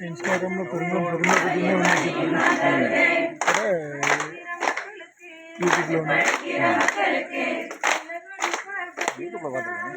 இன்ஸ்டாகிராமில் பொறுமை பொறுமை பொறுமை ஒன்று யூடியூப்பில் ஒன்று யூடியூப்பில் பார்த்துருக்கேன்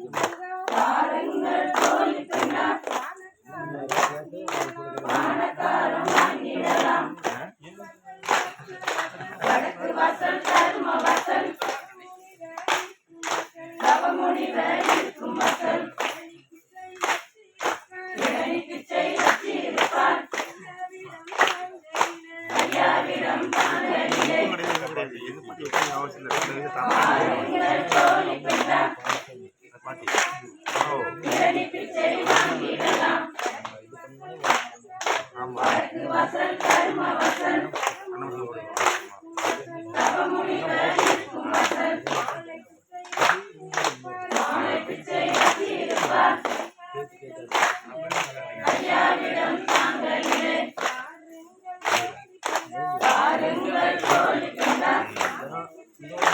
ஆமா. Yeah.